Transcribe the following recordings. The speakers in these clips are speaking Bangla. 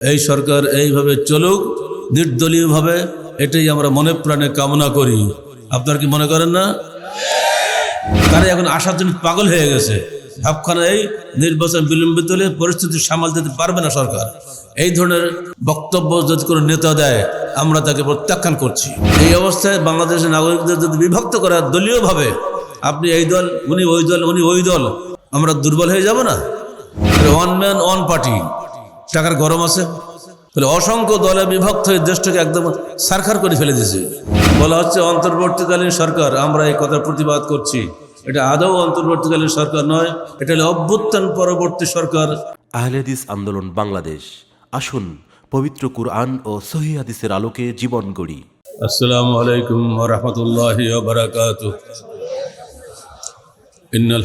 এই সরকার এইভাবে চলুক, নির্দলীয়ভাবে, এটাই আমরা মনে প্রাণে কামনা করি। আপনার কি মনে করেন না? তারা এখন আসার জন্য পাগল হয়ে গেছে। ভাবখানা এই নির্বাচন বিলম্বিত হলে পরিস্থিতি সামাল দিতে পারবে না সরকার। এই ধরনের বক্তব্য যদি কোনো নেতা দেয়, আমরা তাকে প্রত্যাখ্যান করছি। এই অবস্থায় বাংলাদেশের নাগরিকদের যদি বিভক্ত করা দলীয়ভাবে, আপনি এই দল, উনি ওই দল, উনি ওই দল, আমরা দুর্বল হয়ে যাব না? ওয়ান ম্যান ওয়ান পার্টি টাকার গরম আছে। বলে অসংখ্য দলে বিভক্ত হয়ে দেশটাকে একদম সারখার করে ফেলে দিয়েছে। বলা হচ্ছে অন্তর্বর্তীকালীন সরকার আমরা এই কথার প্রতিবাদ করছি। এটা আদৌ অন্তর্বর্তীকালীন সরকার নয় এটা হলে অভ্যুত্থান পরবর্তী সরকার। আহলেদিস আন্দোলন বাংলাদেশ। আসুন পবিত্র কুরআন ও সহি হাদিসের আলোকে জীবন গড়ি। আসসালামু আলাইকুম রহমতুল্লাহ বারাকাত ইন্নাল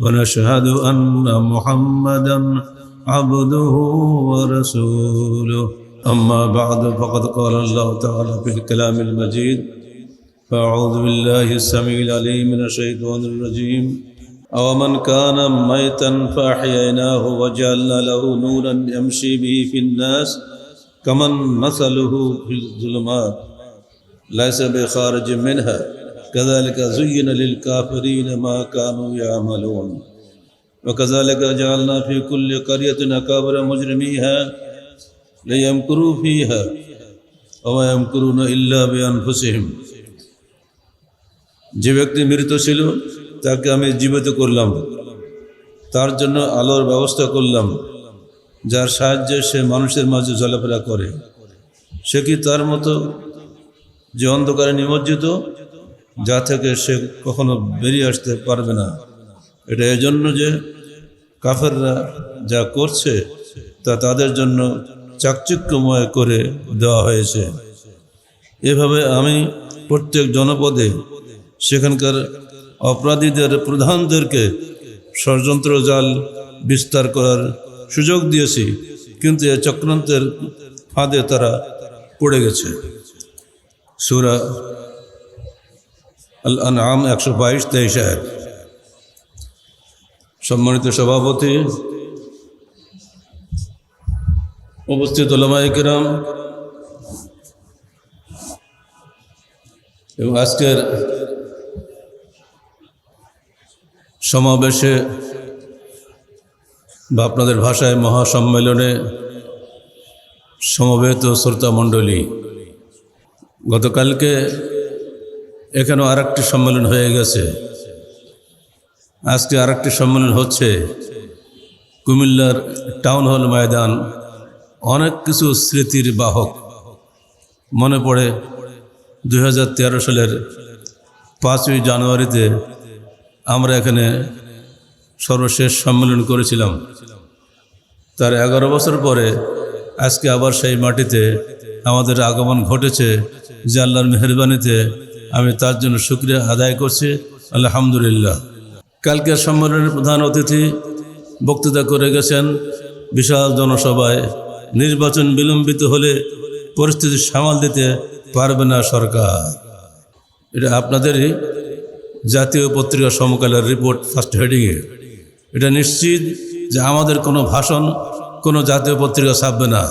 ونشهد أن محمدا عبده ورسوله. أما بعد فقد قال الله تعالى في الكلام المجيد فأعوذ بالله السميع العليم من الشيطان الرجيم. أومن كان ميتا فأحييناه وجعلنا له نورا يمشي به في الناس كمن مثله في الظلمات. ليس بخارج منها كذلك زين للكافرين ما كانوا يعملون وكذلك جعلنا في كل قرية أكابر مجرميها ليمكروا فيها وما يمكرون إلا بأنفسهم যে ব্যক্তি মৃত ছিল তাকে আমি জীবিত করলাম তার জন্য আলোর ব্যবস্থা করলাম যার সাহায্যে সে মানুষের মাঝে চলাফেরা করে সে কি তার মতো যে অন্ধকারে নিমজ্জিত যা থেকে সে কখনো বেরিয়ে আসতে পারবে না। এটা এজন্য যে কাফেররা যা করছে, তা তাদের জন্য চাকচিক্যময় করে দেওয়া হয়েছে। এভাবে আমি প্রত্যেক জনপদে সেখানকার অপরাধীদের প্রধানদেরকে ষড়যন্ত্র জাল বিস্তার করার সুযোগ দিয়েছি, কিন্তু এ চক্রান্তের ফাঁদে তারা পড়ে গেছে। সুরা আল আনআম একশো বাইশ, তেইশ এক। সম্মানিত সভাপতি, উপস্থিত ওলামাই কিরাম, এবং আজকের সমাবেশে বা আপনাদের ভাষায় মহাসম্মেলনে সমবেত শ্রোতা মণ্ডলী গতকালকে এখানেও আর একটি সম্মেলন হয়ে গেছে। আজকে আর একটি সম্মেলন হচ্ছে কুমিল্লার টাউন হল ময়দান। অনেক কিছু স্মৃতির বাহক। মনে পড়ে দু হাজার তেরো সালের পাঁচই জানুয়ারিতে আমরা এখানে সর্বশেষ সম্মেলন করেছিলাম। তার এগারো বছর পরে আজকে আবার সেই মাটিতে আমাদের আগমন ঘটেছে। যে আল্লাহর মেহরবানিতে আমি তার জন্য শুক্রিয়া আদায় করছি। আলহামদুলিল্লাহ। কালকের সম্মেলনের প্রধান অতিথি বক্তৃতা করে গেছেন বিশাল জনসভায়। নির্বাচন বিলম্বিত হলে পরিস্থিতি সামাল দিতে পারবে না সরকার। এটা আপনাদেরই জাতীয় পত্রিকা সমকালের রিপোর্ট ফার্স্ট হেডিংয়ে। এটা নিশ্চিত যে আমাদের কোনো ভাষণ কোনো জাতীয় পত্রিকা ছাপবে না।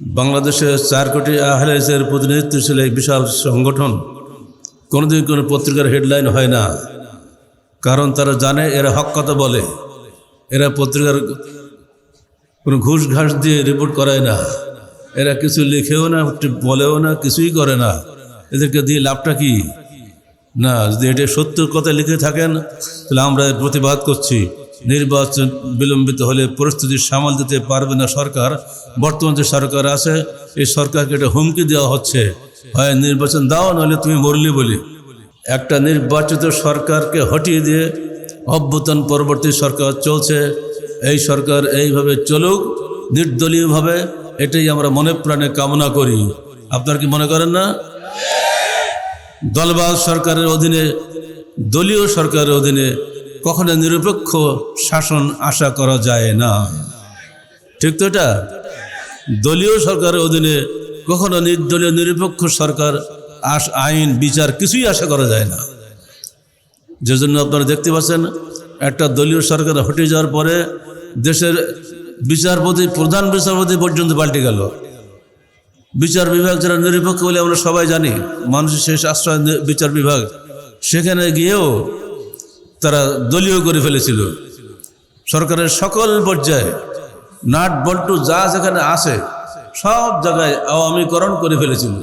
বাংলাদেশের চার কোটি আহলেসের প্রতিনিধিত্ব ছিল এই বিশাল সংগঠন কোনোদিন কোনো পত্রিকার হেডলাইন হয় না। কারণ তারা জানে, এরা হক কথা বলে। এরা পত্রিকার কোনো ঘুষ ঘাস দিয়ে রিপোর্ট করায় না। এরা কিছু লিখেও না বলেও না, কিছুই করে না। এদেরকে দিয়ে লাভটা কি? না, যদি এটা সত্য কথা লিখে থাকেন, তাহলে আমরা প্রতিবাদ করছি। নির্বাচন বিলম্বিত হলে পরিস্থিতি সামাল দিতে পারবে না সরকার। বর্তমান যে সরকার আছে, এই সরকারকে এটা হুমকি দেওয়া হচ্ছে। হয়, নির্বাচন দাও, নাহলে তুমি মরলি বলি। একটা নির্বাচিত সরকারকে হটিয়ে দিয়ে অভ্যুত্থান পরবর্তী সরকার চলছে, এই সরকার এইভাবে চলুক, নির্দলীয়ভাবে, এটাই আমরা মনে প্রাণে কামনা করি। আপনার কি মনে করেন না? দলবাজ সরকারের অধীনে, দলীয় সরকারের অধীনে কখনো নিরপেক্ষ শাসন আশা করা যায় না। ঠিক তো এটা? দলীয় সরকারের অধীনে কখনো নির্দলীয় নিরপেক্ষ সরকার আস আইন, বিচার কিছুই আশা করা যায় না। যে জন্য আপনারা দেখতে পাচ্ছেন, একটা দলীয় সরকার হটে যাওয়ার পরে দেশের বিচারপতি, প্রধান বিচারপতি পর্যন্ত পাল্টে গেল। বিচার বিভাগ যারা নিরপেক্ষ বলে আমরা সবাই জানি, মানুষের শেষ আশ্রয় বিচার বিভাগ, সেখানে গিয়েও তারা দলীয় করে ফেলেছিল। সরকারের সকল পর্যায়ে নাট বল্টু যা যেখানে আসে সব জায়গায় আওয়ামীকরণ করে ফেলেছিল।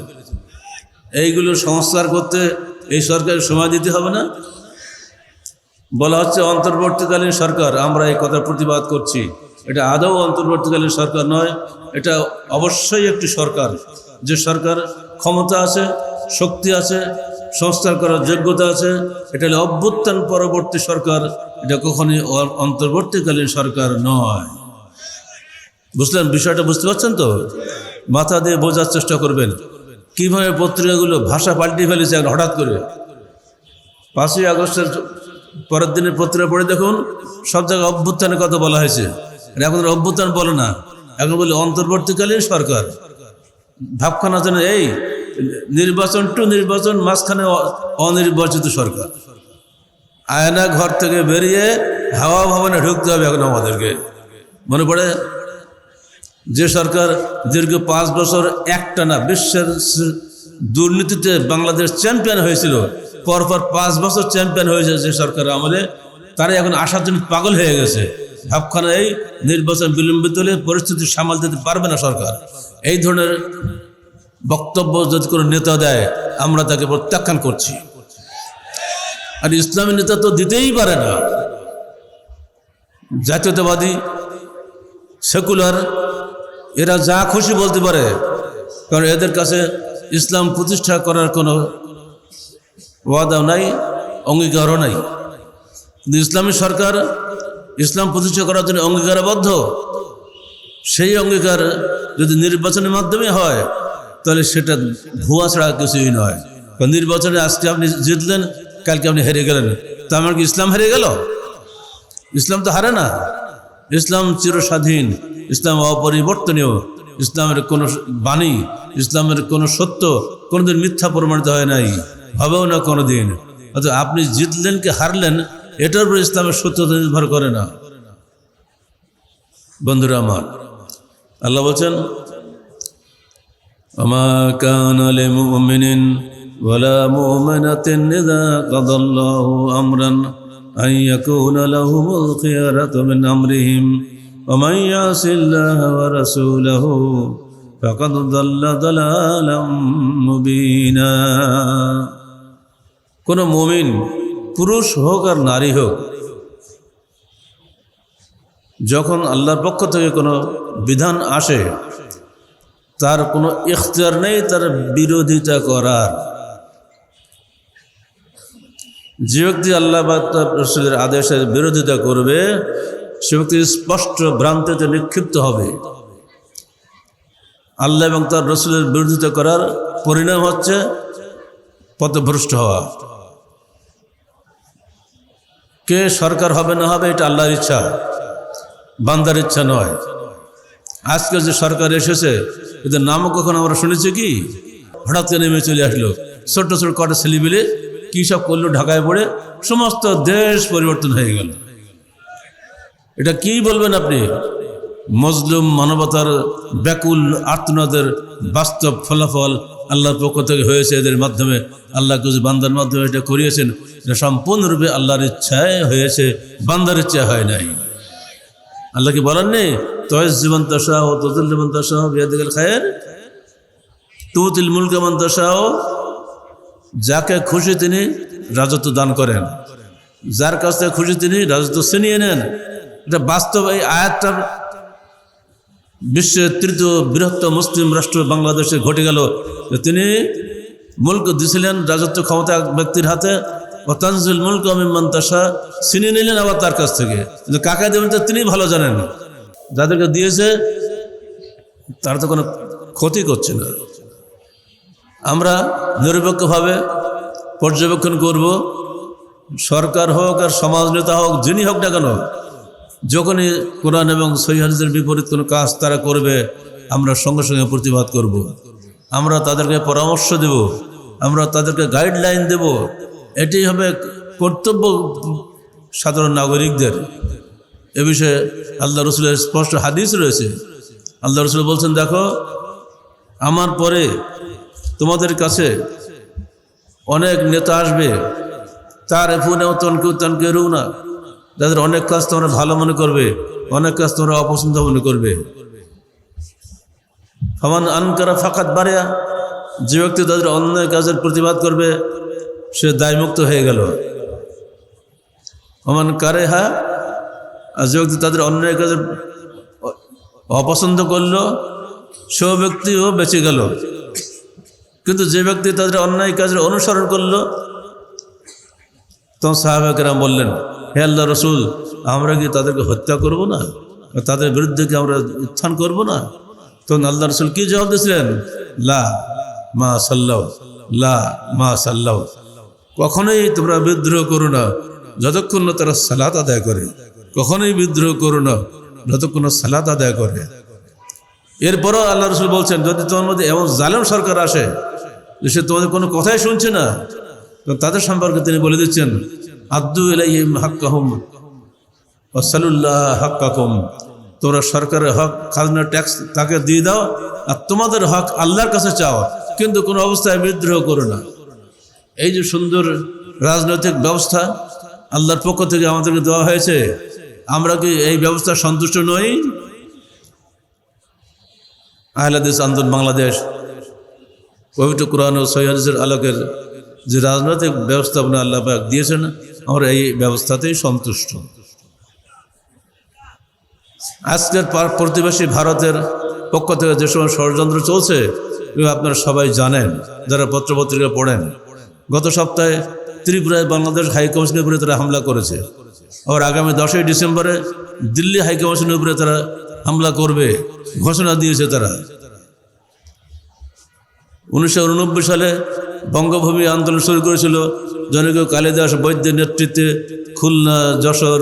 এইগুলো সংস্কার করতে এই সরকারের সময় দিতে হবে না। বলা হচ্ছে অন্তর্বর্তীকালীন সরকার, আমরা এই কথার প্রতিবাদ করছি। এটা আদৌ অন্তর্বর্তীকালীন সরকার নয়, এটা অবশ্যই একটি সরকার। যে সরকার ক্ষমতা আছে, শক্তি আছে, সংস্কার করার যোগ্যতা আছে, এটা অভ্যুত্থান পরবর্তী সরকার। এটা কখনই অন্তর্বর্তীকালীন সরকার নয়। বুঝলেন? বিষয়টা বুঝতে পারছেন তো? মাথা দিয়ে বোঝার চেষ্টা করবেন। কীভাবে পত্রিকাগুলো ভাষা পাল্টে ফেলেছে হঠাৎ করে? পাঁচই আগস্টের পরের দিনের পত্রিকা পড়ে দেখুন, সব জায়গায় অভ্যুত্থানের কথা বলা হয়েছে। এখন অভ্যুত্থান বলে না। এখন বলি অন্তর্বর্তীকালীন সরকার। ভাবখানা যেন এই নির্বাচন টু নির্বাচন মাঝখানে অনির্বাচিত সরকার। আয়না ঘর থেকে বেরিয়ে হাওয়া ভবনে ঢুকতে হবে এখন আমাদেরকে। মনে পড়ে? যে সরকার দীর্ঘ পাঁচ বছর একটানা বিশ্বের দুর্নীতিতে বাংলাদেশ চ্যাম্পিয়ন হয়েছিল, পরপর পাঁচ বছর চ্যাম্পিয়ন হয়েছে যে সরকার আমলে তারা এখন আসার জন্য পাগল হয়ে গেছে। ভাবখানা এই নির্বাচন বিলম্বিত হলে পরিস্থিতি সামাল দিতে পারবে না সরকার। এই ধরনের বক্তব্য যদি কোনো নেতা দেয়, আমরা তাকে প্রত্যাখ্যান করছি। আর ইসলামী নেতা তো দিতেই পারে না। জাতীয়তাবাদী, সেকুলার এরা যা খুশি বলতে পারে। কারণ এদের কাছে ইসলাম প্রতিষ্ঠা করার কোনো ওয়াদাও নাই, অঙ্গীকারও নাই। কিন্তু ইসলামী সরকার ইসলাম প্রতিষ্ঠা করার জন্য অঙ্গীকারবদ্ধ। সেই অঙ্গীকার যদি নির্বাচনের মাধ্যমে হয়, তাহলে সেটা ভুয়া ছাড়া কিছুই নয়। কারণ নির্বাচনে আজকে আপনি জিতলেন, কালকে আপনি হেরে গেলেন। তা আমার কি ইসলাম হেরে গেল? ইসলাম তো হারে না। ইসলাম চিরস্বাধীন ইসলাম অপরিবর্তনীয় ইসলামের কোনো বাণী ইসলামের কোনো সত্য কোনোদিন মিথ্যা প্রমাণিত হয় নাই হবেও না কোনোদিন অর্থাৎ আপনি জিতলেন কি হারলেন এটার উপর ইসলামের সত্যতা নির্ভর করে না বন্ধুরা আমার আল্লাহ বলছেন وما كان لمؤمن ولا مؤمنة إذا قضى الله أمرا أن يكون لهم الخيرة من أمرهم ومن يعص الله ورسوله فقد ضل ضلالا مبينا কোন মুমিন পুরুষ হোক আর নারী হোক যখন আল্লাহর পক্ষ থেকে কোনো বিধান আসে তার কোনো ইখতিয়ার নেই তার বিরোধিতা করার যে ব্যক্তি আল্লাহ রসুলের আদেশের বিরোধিতা করবে, সে ব্যক্তি স্পষ্ট ভ্রান্তিতে নিক্ষিপ্ত হবে। আল্লাহ এবং তার রসুলের বিরোধিতা করার পরিণাম হচ্ছে পথভ্রষ্ট হওয়া। কে সরকার হবে না হবে এটা আল্লাহর ইচ্ছা, বান্দার ইচ্ছা নয়। আজকে যে সরকার এসেছে, এদের নামও কখন আমরা শুনেছি কি? হঠাৎ নেমে চলে আসলো। ছোট্ট ছোট কটা ছেলেবিলে কী সব করল ঢাকায় পড়ে? সমস্ত দেশ পরিবর্তন হয়ে গেল। এটা কি বলবেন আপনি? মজলুম মানবতার ব্যাকুল আর্তনাদের বাস্তব ফলাফল আল্লাহর পক্ষ থেকে হয়েছে। এদের মাধ্যমে আল্লাহ কিছু বান্দার মাধ্যমে এটা করিয়েছেন। এটা সম্পূর্ণরূপে আল্লাহর ইচ্ছায় হয়েছে। বান্দার ইচ্ছা হয় নাই। আল্লাহ কি বলেন নেই তয়েস জীবন ও ততুল জীবন দশা বিয়াদিকাল খায়ের। তুতিল মুলকামান দশা ও যাকে খুশি তিনি রাজত্ব দান করেন। যার কাছ থেকে খুশি তিনি রাজত্ব ছিনিয়ে নেন। এটা বাস্তব এই আয়াতটার বিশ্বের তৃতীয় বৃহত্তম মুসলিম রাষ্ট্র বাংলাদেশে ঘটে গেল। তিনি মুল্ক দিছিলেন রাজত্ব ক্ষমতা ব্যক্তির হাতে ও তানজুল মুল্ক আমিমান তাসা ছিনিয়ে নিলেন আবার তার কাছ থেকে। কিন্তু কাকে দেবেন তো তিনি ভালো জানেন যাদেরকে দিয়েছে, তারা তো কোনো ক্ষতি করছে না। আমরা নিরপেক্ষভাবে পর্যবেক্ষণ করব, সরকার হোক আর সমাজ নেতা হোক, যিনি হোক না কেন, যখনই কোরআন এবং সহিদের বিপরীত কোনো কাজ তারা করবে, আমরা সঙ্গে সঙ্গে প্রতিবাদ করব। আমরা তাদেরকে পরামর্শ দেব, আমরা তাদেরকে গাইডলাইন দেব। এটি হবে কর্তব্য সাধারণ নাগরিকদের। এ বিষয়ে আল্লাহ রসুলের স্পষ্ট হাদিস রয়েছে। আল্লাহ রসুল বলছেন, দেখো, আমার পরে তোমাদের কাছে অনেক নেতা আসবে, তার ফোনেও তনকে তনকে রু না তাদের অনেক কাজ তোমরা ভালো মনে করবে, অনেক কাজ তোমরা অপছন্দ মনে করবে। ফমান আনকারা ফাঁকাত বাড়িয়া যে ব্যক্তি তাদের অন্যায় কাজের প্রতিবাদ করবে, সে দায়মুক্ত হয়ে গেল। ফমান কারে হা আর যে ব্যক্তি তাদের অন্যায় কাজের অপছন্দ করল, সে ব্যক্তিও বেঁচে গেল। কিন্তু যে ব্যক্তি তাদের অন্যায় কাজের অনুসরণ করল, তখন সাহাবাকেরাম বললেন, হে আল্লাহ রসুল, আমরা কি তাদেরকে হত্যা করব না? তাদের বিরুদ্ধে কি আমরা উত্থান করব না? তখন আল্লাহ রসুল কি জবাব দিয়েছিলেন? লা মা সাল্লাহ লা মা সাল্লাহ কখনোই তোমরা বিদ্রোহ করো না, যতক্ষণ না তারা সালাত আদায় করে। কখনোই বিদ্রোহ করো না, যতক্ষণ সালাত আদায় করে। এরপরও আল্লাহ রসুল বলছেন, যদি তোমার মধ্যে এমন জালেম সরকার আসে সে তোমাদের কোনো কথাই শুনছে না। তাদের সম্পর্কে তিনি বলে দিচ্ছেন আব্দু এলাইহিম হাক্কাহুম ওসালুল্লাহ হাক্কাকুম। তোমরা সরকারের হক খাজনা ট্যাক্স তাকে দিয়ে দাও, আর তোমাদের হক আল্লাহর কাছে চাও, কিন্তু কোনো অবস্থায় বিদ্রোহ করো না। এই যে সুন্দর রাজনৈতিক ব্যবস্থা আল্লাহর পক্ষ থেকে আমাদেরকে দেওয়া হয়েছে, আমরা কি এই ব্যবস্থা সন্তুষ্ট নই? আহলাদিস আন্দোলন বাংলাদেশ পবিত্র কোরআন ও সৈহাদিসের আলোকের যে রাজনৈতিক ব্যবস্থাপনা আল্লাহ পাক দিয়েছেন, আমরা এই ব্যবস্থাতেই সন্তুষ্ট। আজকের প্রতিবেশী ভারতের পক্ষ থেকে যে সময় ষড়যন্ত্র চলছে আপনারা সবাই জানেন, যারা পত্রপত্রিকা পড়েন। গত সপ্তাহে ত্রিপুরায় বাংলাদেশ হাইকমিশনের উপরে তারা হামলা করেছে। আবার আগামী দশই ডিসেম্বরে দিল্লি হাইকমিশনের উপরে তারা হামলা করবে, ঘোষণা দিয়েছে তারা। উনিশশো উননব্বই সালে বঙ্গভূমি আন্দোলন শুরু করেছিল জনকীয় কালিদাস বৈদ্যের নেতৃত্বে খুলনা, যশোর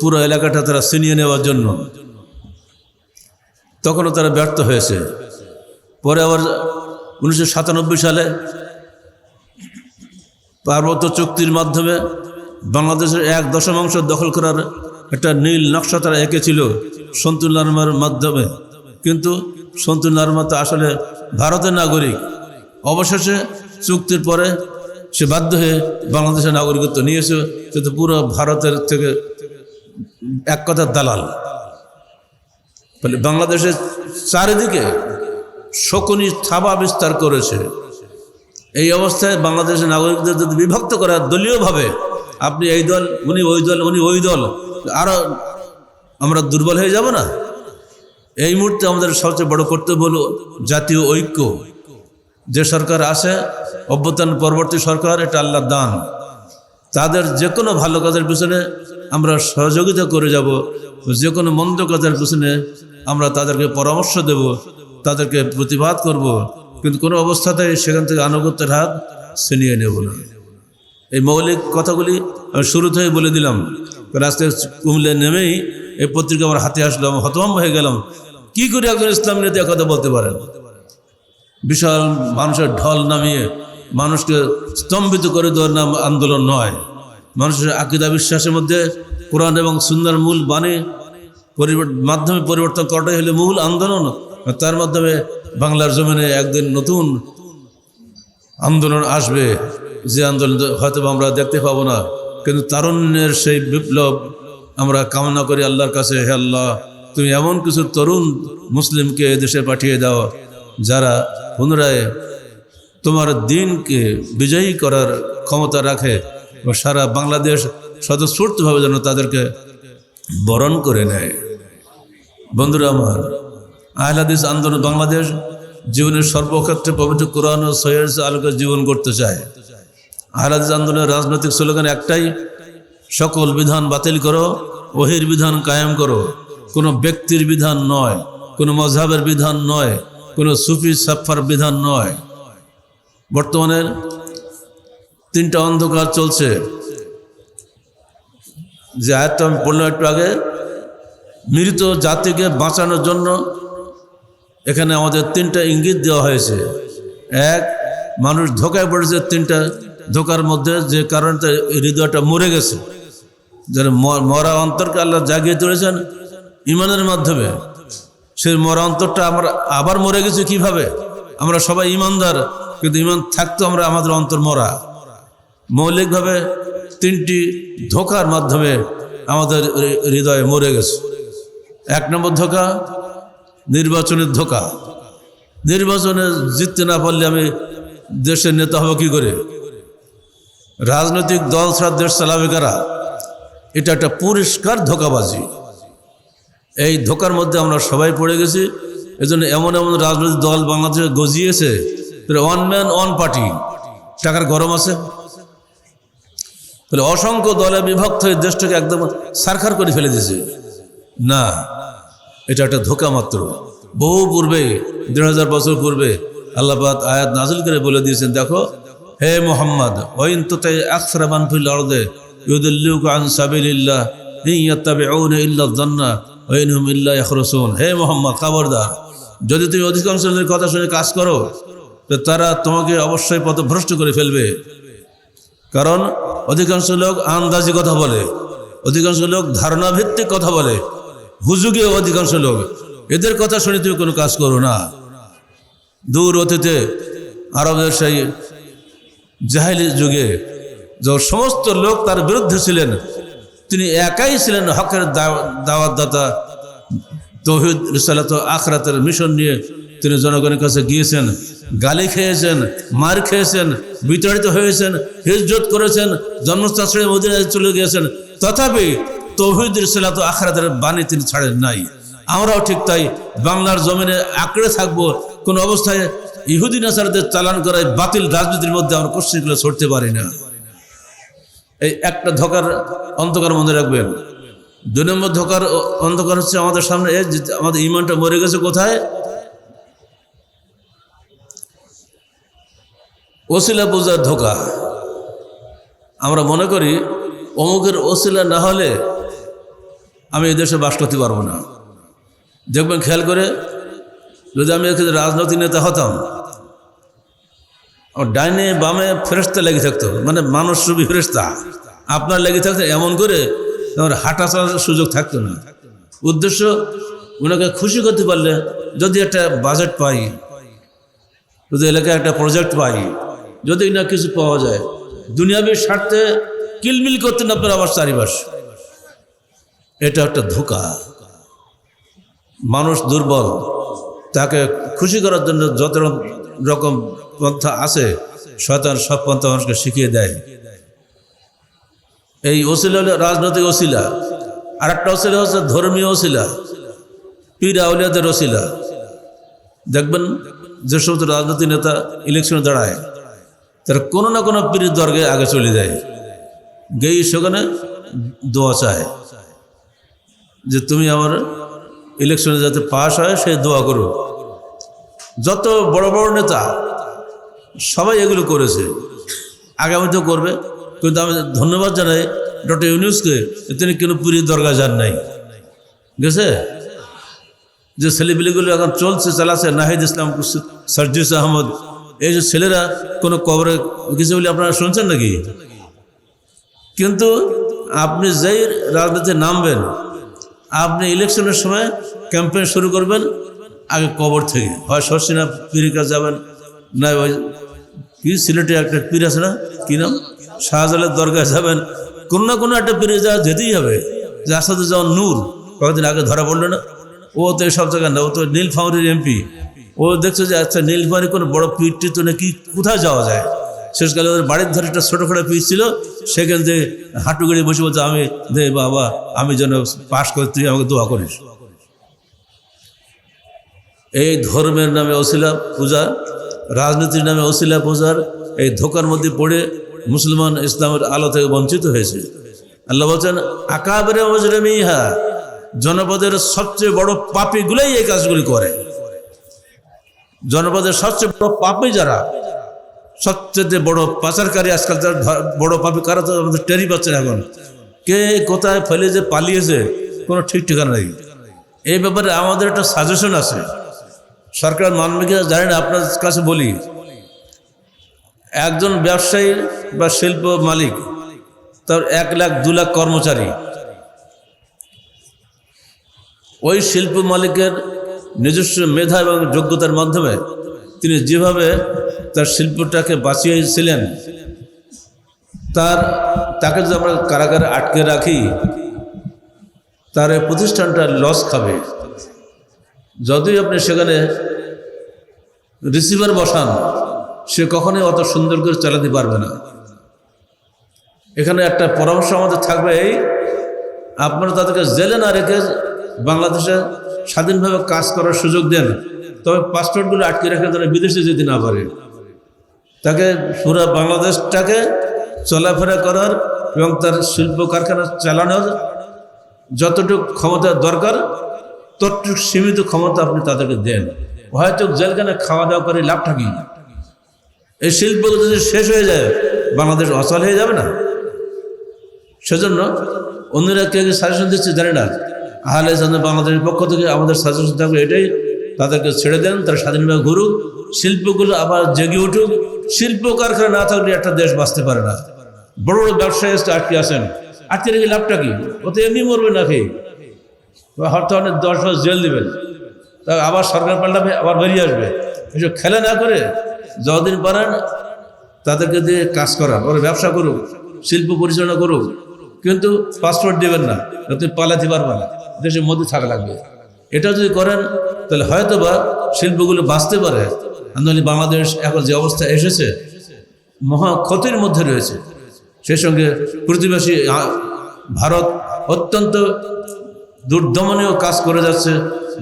পুরো এলাকাটা তারা ছিনিয়ে নেওয়ার জন্য। তখনও তারা ব্যর্থ হয়েছে। পরে আবার উনিশশো সাতানব্বই সালে পার্বত্য চুক্তির মাধ্যমে বাংলাদেশের এক দশমাংশ দখল করার একটা নীল নকশা তারা এঁকেছিল সন্তুল মাধ্যমে। কিন্তু সন্তুল নার্মা তো আসলে ভারতের নাগরিক। অবশেষে চুক্তির পরে সে বাধ্য হয়ে বাংলাদেশের নাগরিকত্ব নিয়েছে। কিন্তু পুরো ভারতের থেকে এক কথার দালাল। ফলে বাংলাদেশের চারিদিকে শকুনি থাবা বিস্তার করেছে। এই অবস্থায় বাংলাদেশের নাগরিকদের যদি বিভক্ত করা দলীয়ভাবে, আপনি এই দল, উনি ওই দল, উনি ওই দল আরও আমরা দুর্বল হয়ে যাব না? এই মুহূর্তে আমাদের সবচেয়ে বড় কর্তব্য হলো জাতীয় ঐক্য। যে সরকার আসে অভ্যুত্থান পরবর্তী সরকার, এটা আল্লাহ দান। তাদের যে কোনো ভালো কাজের পিছনে আমরা সহযোগিতা করে যাব যে কোনো মন্দ কাজের পিছনে আমরা তাদেরকে পরামর্শ দেব, তাদেরকে প্রতিবাদ করব। কিন্তু কোনো অবস্থাতেই সেখান থেকে আনুগত্যের হাত ছিনিয়ে নেব না। এই মৌলিক কথাগুলি আমি শুরুতেই বলে দিলাম। আজকে কুমলে নেমেই এই পত্রিকা আমার হাতে আসলো, আমি হতভম্ব হয়ে গেলাম। কি করে একজন ইসলাম নিয়ে কথা বলতে পারেন? বিশাল মানুষের ঢল নামিয়ে মানুষকে স্তম্ভিত করে দেওয়ার নাম আন্দোলন নয়। মানুষের আকিদা বিশ্বাসের মধ্যে কোরআন এবং সুন্দর মূল বাণী মাধ্যমে পরিবর্তন করাটাই হলে মূল আন্দোলন। তার মাধ্যমে বাংলার জমিনে একদিন নতুন আন্দোলন আসবে। যে আন্দোলন হয়তো আমরা দেখতে পাবো না। কিন্তু তারুণ্যের সেই বিপ্লব আমরা কামনা করি আল্লাহর কাছে, হে আল্লাহ। তুমি এমন কিছু তরুণ মুসলিমকে এদেশে পাঠিয়ে দাও, যারা পুনরায় তোমার দিনকে বিজয়ী করার ক্ষমতা রাখে ও সারা বাংলাদেশ স্বতঃস্ফূর্তভাবে যেন তাদেরকে বরণ করে নেয়। বন্ধুরা আমার আহলাদিস আন্দোলন বাংলাদেশ জীবনের সর্বক্ষেত্রে পবিত্র কোরআন ও সৈয়দ আলোকে জীবন করতে চায়। আহলাদিস আন্দোলনের রাজনৈতিক স্লোগান একটাই, সকল বিধান বাতিল করো ওহির বিধান কায়েম করো। কোনো ব্যক্তির বিধান নয়, কোনো মজাবের বিধান নয়, কোনো সুফি সাফার বিধান নয়। বর্তমানে তিনটা অন্ধকার চলছে। যে আয়ত্ত আমি বললাম একটু আগে, মৃত জাতিকে বাঁচানোর জন্য এখানে আমাদের তিনটা ইঙ্গিত দেওয়া হয়েছে। এক, মানুষ ধোকায় পড়েছে তিনটা ধোকার মধ্যে, যে কারণে হৃদয়টা মরে গেছে। ম- মরা অন্তরকে আল্লাহ জাগিয়ে তুলেছেন ইমানের মাধ্যমে। সেই মরা অন্তরটা আমরা আবার মরে গেছি কীভাবে? আমরা সবাই ইমানদার, কিন্তু ইমান থাকতো আমরা আমাদের অন্তর মরা। মৌলিকভাবে তিনটি ধোকার মাধ্যমে আমাদের হৃদয়ে মরে গেছে। এক নম্বর ধোকা, নির্বাচনের ধোকা। নির্বাচনে জিততে না পারলে আমি দেশের নেতা হব কি করে? রাজনৈতিক দল ছাড়া দেশ চালাবে কারা? এটা একটা পরিষ্কার ধোকাবাজি। এই ধোকার মধ্যে আমরা সবাই পড়ে গেছি। এজন্য এমন এমন রাজনৈতিক দল বাংলাদেশে গজিয়েছে। ওয়ান ম্যান ওয়ান পার্টি টাকার গরম আছে। তাহলে অসংখ্য দলে বিভক্ত হয়ে দেশটাকে একদম সারখার করে ফেলে দিয়েছে। না, এটা একটা ধোকা মাত্র। বহু পূর্বে দেড় হাজার বছর পূর্বে আল্লাহবাদ আয়াত নাজিল করে বলে দিয়েছেন, দেখো, হে মোহাম্মদ ওইন তাই হে মোহাম্মদ, খবরদার। যদি তুমি অধিকাংশ কথা শুনে কাজ করো, তো তারা তোমাকে অবশ্যই পথভ্রষ্ট করে ফেলবে। কারণ অধিকাংশ লোক আন্দাজি কথা বলে, অধিকাংশ লোক ধারণা ভিত্তিক কথা বলে হুজুগে অধিকাংশ লোক। এদের কথা শুনে তুমি কোনো কাজ করো না। দূর অতীতে আরবের সেই জাহিলি যুগে যে সমস্ত লোক তার বিরুদ্ধে ছিলেন তিনি একাই ছিলেন হকের দাওয়াত দাতা তৌহিদ রিসালাত আখরাতের মিশন নিয়ে তিনি জনগণের কাছে গিয়েছেন, গালি খেয়েছেন, মার খেয়েছেন, বিতাড়িত হয়েছেন, হিজরত করেছেন, জন্মস্থান ছেড়ে চলে গিয়েছেন। তথাপি তৌহিদ রিসালাত আখরাতের বাণী তিনি ছাড়েন নাই। আমরাও ঠিক তাই বাংলার জমিনে আঁকড়ে থাকব, কোন অবস্থায় ইহুদিন আসারদের চালান করায় বাতিল রাজনীতির মধ্যে আমরা কোশ্চিনগুলো ছড়তে পারি না। এই একটা ধোকার অন্ধকার মনে রাখবেন। দুই নম্বর ধোকার অন্ধকার হচ্ছে আমাদের সামনে আমাদের ইমানটা মরে গেছে কোথায়? ওসিলা পূজার ধোকা। আমরা মনে করি, অমুকের ওসিলা না হলে আমি এদেশে বাস করতে পারব না। দেখবেন খেয়াল করে, যদি আমি রাজনৈতিক নেতা হতাম ডাইনে বামে ফেরস্তা লেগে থাকতো মানে মানুষ রূপী ফেরস্তা আপনার লেগে থাকতো এমন করে আমার হাঁটা চলার সুযোগ থাকতো না উদ্দেশ্য ওনাকে খুশি করতে পারলে যদি একটা বাজেট পাই যদি এলাকায় একটা প্রজেক্ট পাই যদি না কিছু পাওয়া যায় দুনিয়াবীর স্বার্থে কিলমিল করতেন আপনার আবার চারিপাশ এটা একটা ধোকা মানুষ দুর্বল তাকে খুশি করার জন্য যত রকম পন্থা আছে, শয়তান সব পন্থা মানুষকে শিখিয়ে দেয়। এই ওসিলা হলো রাজনৈতিক ওসিলা। আর একটা ওসিলা হচ্ছে ধর্মীয় ওসিলা। পীর আউলিয়াদের ওসিলা। দেখবেন যে সমস্ত রাজনৈতিক নেতা ইলেকশনে দাঁড়ায়, তারা কোনো না কোনো পীরের দর্গে আগে চলে যায়। গেই সেখানে দোয়া চায় যে তুমি আমার ইলেকশনে যাতে পাশ হয়, সে দোয়া করো। যত বড় বড় নেতা সবাই এগুলো করেছে। আগামীতেও করবে। কিন্তু আমি ধন্যবাদ জানাই ডক্টর ইউনুসকে তিনি কোনো পুরীর দরগা যান নাই। গেছে? যে ছেলেপিলেগুলো এখন চলছে, চালাচ্ছে, নাহিদ ইসলাম, সার্জিস আহমদ, এই যে ছেলেরা কোনো কবরে গেছে বলে আপনারা শুনছেন নাকি? কিন্তু আপনি যেই রাজনীতিতে নামবেন, আপনি ইলেকশনের সময় ক্যাম্পেইন শুরু করবেন, আগে কবর থেকে। হয় শর্ষিনা পীরের কাছে যাবেন না ওই কি সিলেটে একটা পীর আছে না? কি নাম? শাহজালের দরগায় যাবেন। কোনো না কোনো একটা পীরে যাওয়া যেতেই হবে। যার সাথে যেমন নূর। কয়েকদিন আগে ধরা পড়ল না। ও তো সব জায়গায় না, ও তো নীলফামারির এমপি। ও দেখছে যে আচ্ছা নীলফামারি কোনো বড় পীরটি তো নাকি কোথায় যাওয়া যায়? শেষকালে ওদের বাড়ির ধারে একটা ছোটো খাটো পিস ছিল। সেখান থেকে হাঁটু গড়িয়ে বসে বলছে, আমি দে বাবা, আমি যেন পাশ করে তুই আমাকে দোয়া করিস। এই ধর্মের নামে অশিলা পূজা রাজনীতির নামে অশিলা প্রচার, এই ধোকার মধ্যে পড়ে মুসলমান ইসলামের আলো থেকে বঞ্চিত হয়েছে। আল্লাহ বলছেন, আকাবের মজরমিহা জনপদের সবচেয়ে বড় পাপীগুলোই এই কাজগুলি করে। জনপদের সবচেয়ে বড় পাপী যারা, সবচেয়ে বড় পাচারকারী আজকাল যারা বড় পাপী, কারা তো আমাদের টেরি পাচ্ছে এখন। কে কোথায় ফেলে যে পালিয়েছে, কোনো ঠিক ঠিকানা নেই। এই ব্যাপারে আমাদের একটা সাজেশন আছে। সরকার মানবে কিনা জানি না, আপনার কাছে বলি। একজন ব্যবসায়ী বা শিল্প মালিক, তার এক লাখ দু লাখ কর্মচারী। ওই শিল্প মালিকের নিজস্ব মেধা এবং যোগ্যতার মাধ্যমে তিনি যেভাবে তার শিল্পটাকে বাঁচিয়েছিলেন, তার, তাকে যদি আমরা কারাগারে আটকে রাখি, তার প্রতিষ্ঠানটা লস খাবে। যতই আপনি সেখানে রিসিভার বসান, সে কখনোই অত সুন্দর করে চালাতে পারবে না। এখানে একটা পরামর্শ আমাদের থাকবে এই, আপনারা তাদেরকে জেলে না রেখে বাংলাদেশে স্বাধীনভাবে কাজ করার সুযোগ দেন। তবে পাসপোর্টগুলো আটকে রেখে তারা বিদেশে যেতে না পারে। তাকে পুরো বাংলাদেশটাকে চলাফেরা করার এবং তার শিল্প কারখানা চালানোর যতটুকু ক্ষমতা দরকার ততটুকু সীমিত ক্ষমতা আপনি তাদেরকে দেন। হয়তো জেলখানে খাওয়া দাওয়া করে লাভটা কি এই শিল্পগুলো যদি শেষ হয়ে যায়, বাংলাদেশ অচল হয়ে যাবে না? সেজন্য অন্যরা কে সাজেশন দিচ্ছে? জানি না। আহলে যেন বাংলাদেশের পক্ষ থেকে আমাদের সাজেশন থাকবে এটাই, তাদেরকে ছেড়ে দেন, তারা স্বাধীনভাবে ঘুরুক। শিল্পগুলো আবার জেগে উঠুক। শিল্প কারখানা না থাকলে একটা দেশ বাঁচতে পারে না। বড় বড় ব্যবসায়ী আটকে আসেন। আটকে রেখে লাভটা কি ও তো এমনি মরবে না খেয়ে অনেক দশ মাস জেল দেবেন। তা আবার সরকার পাল্টাবে, আবার বেরিয়ে আসবে। এসব খেলে না করে যতদিন পারেন তাদেরকে দিয়ে কাজ করান, ওরা ব্যবসা করুক, শিল্প পরিচালনা করুক, কিন্তু পাসপোর্ট দেবেন না তুমি পালাতে পারবে না, দেশের মধ্যে থাকা লাগবে। এটা যদি করেন, তাহলে হয়তো বা শিল্পগুলো বাঁচতে পারে। নাহলে বাংলাদেশ এখন যে অবস্থা এসেছে, মহা ক্ষতির মধ্যে রয়েছে। সেই সঙ্গে প্রতিবেশী ভারত অত্যন্ত দুর্দমনীয় কাজ করে যাচ্ছে,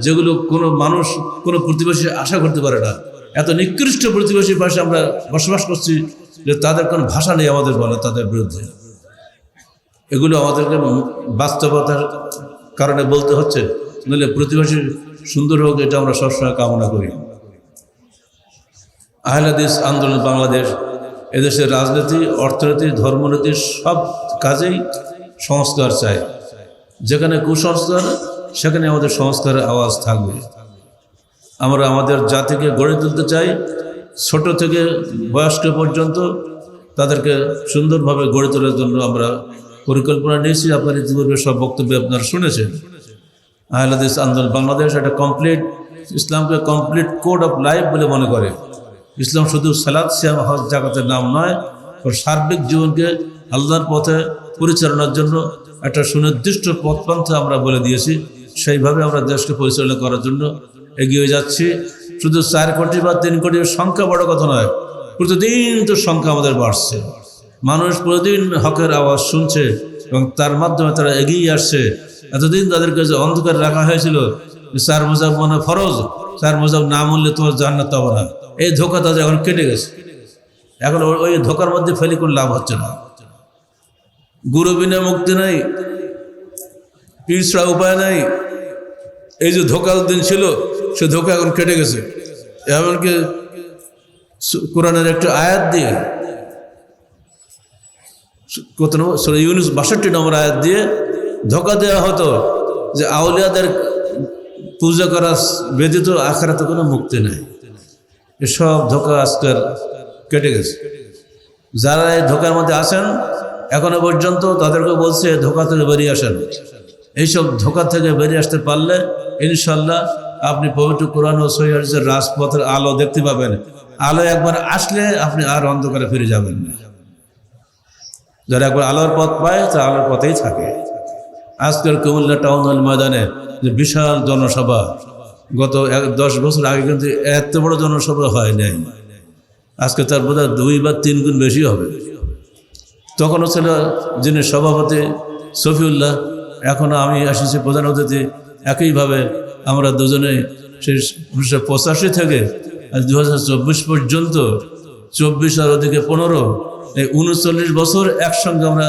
যেগুলো কোনো মানুষ, কোনো প্রতিবেশী আশা করতে পারে না। এত নিকৃষ্ট প্রতিবেশীর পাশে আমরা বসবাস করছি যে তাদের কোনো ভাষা নেই আমাদের বলে, তাদের বিরুদ্ধে। এগুলো আমাদেরকে বাস্তবতার কারণে বলতে হচ্ছে, নইলে প্রতিবেশী সুন্দর হোক, এটা আমরা সবসময় কামনা করি। আহলাদিস আন্দোলন বাংলাদেশ, এদেশের রাজনীতি, অর্থনীতি, ধর্মনীতি সব কাজেই সংস্কার চায়। যেখানে কুসংস্কার, সেখানে আমাদের সংস্কারের আওয়াজ থাকবে। আমরা আমাদের জাতিকে গড়ে তুলতে চাই, ছোট থেকে বয়স্ক পর্যন্ত তাদেরকে সুন্দরভাবে গড়ে তোলার জন্য আমরা পরিকল্পনা নিয়েছি। আপনার ইতিপূর্বে সব বক্তব্য আপনারা শুনেছেন। আহলাদিস আন্দোলন বাংলাদেশ একটা কমপ্লিট ইসলামকে কমপ্লিট কোড অফ লাইফ বলে মনে করে। ইসলাম শুধু সালাদ শ্যাম হজ জাগাতের নাম নয় সার্বিক জীবনকে আল্লাহর পথে পরিচালনার জন্য একটা সুনির্দিষ্ট পথপন্থা আমরা বলে দিয়েছি। সেইভাবে আমরা দেশকে পরিচালনা করার জন্য এগিয়ে যাচ্ছি। শুধু চার কোটি বা তিন কোটির সংখ্যা বড় কথা নয়, প্রতিদিন তো সংখ্যা আমাদের বাড়ছে। মানুষ প্রতিদিন হকের আওয়াজ শুনছে এবং তার মাধ্যমে তারা এগিয়ে আসছে। এতদিন তাদেরকে যে অন্ধকার রাখা হয়েছিল চার মোজাব মনে ফরজ, চার মোজাব না মূল্যে তোমার জান্নাত পাবো না। এই ধোকা তাদের এখন কেটে গেছে। এখন ওই ধোকার মধ্যে ফেলে কোনো লাভ হচ্ছে না। গুরু বিনা মুক্তি নাই পীর ছাড়া উপায় নাই। এই যে ধোকার দিন ছিল, সে ধোকা এখন কেটে গেছে। এমনকি কোরআনের একটা আয়াত দিয়ে, কত নম্বর সরি ইউনুস বাষট্টি নম্বর আয়াত দিয়ে ধোকা দেওয়া হতো যে আউলিয়াদের পূজা করা ব্যতীত আখারাতে কোনো মুক্তি নেই। এসব ধোকা আজকের কেটে গেছে। যারা এই ধোকার মধ্যে আসেন এখনও পর্যন্ত তাদেরকে বলছে, ধোকা থেকে বেরিয়ে আসেন। এইসব ধোকা থেকে বেরিয়ে আসতে পারলে, ইনশাল্লাহ আপনি পবিত্র কোরআন ও সহিদের রাজপথের আলো দেখতে পাবেন। আলো একবার আসলে আপনি আর অন্ধকারে ফিরে যাবেন না। যারা একবার আলোর পথ পায় তারা আলোর পথেই থাকে। আজকের কুমিল্লা টাউন হল ময়দানে যে বিশাল জনসভা, গত এক দশ বছর আগে কিন্তু এত বড় জনসভা হয় নাই। আজকে তার বোধ দুই বা তিন গুণ বেশি হবে। তখনও ছিল যিনি সভাপতি সফিউল্লাহ এখনও আমি এসেছি প্রধান অতিথি। একইভাবে আমরা দুজনে সেই উনিশশো পঁচাশি থেকে দু হাজার চব্বিশ পর্যন্ত চব্বিশ আর ওদিকে পনেরো, এই উনচল্লিশ বছর একসঙ্গে আমরা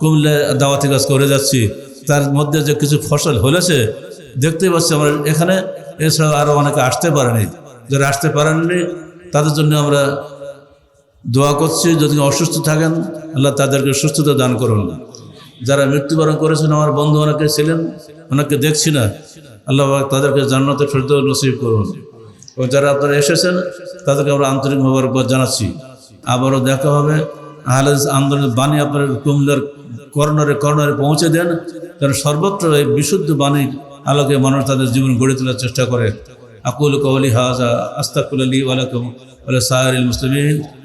কুমিল্লায় দাওয়াতি কাজ করে যাচ্ছি। তার মধ্যে যে কিছু ফসল হলেছে, দেখতেই পাচ্ছি আমরা এখানে। এছাড়া আরও অনেকে আসতে পারেনি। যারা আসতে পারেননি, তাদের জন্য আমরা দোয়া করছি, যদি অসুস্থ থাকেন, আল্লাহ তাদেরকে সুস্থতা দান করুন। যারা মৃত্যুবরণ করেছেন, আমার বন্ধু অনেকে ছিলেন অনেককে দেখছি না, আল্লাহ তাদেরকে জান্নাতের ফেরত নসিব করুন। ও যারা আপনারা এসেছেন, তাদেরকে আমরা আন্তরিক মোবারকবাদ জানাচ্ছি। আবারও দেখা হবে, আহলে আন্দোলনের বাণী আপনার কুমলার কর্নারে কর্নারে পৌঁছে দেন, কারণ সর্বত্র এই বিশুদ্ধ বাণীর আলোকে মানুষ তাদের জীবন গড়ে তোলার চেষ্টা করে। আকুল কওয়ালি হাজা আস্তাকুল আলী ওয়ালাকুম ওয়ালা সাহারিল মুসলিমিন।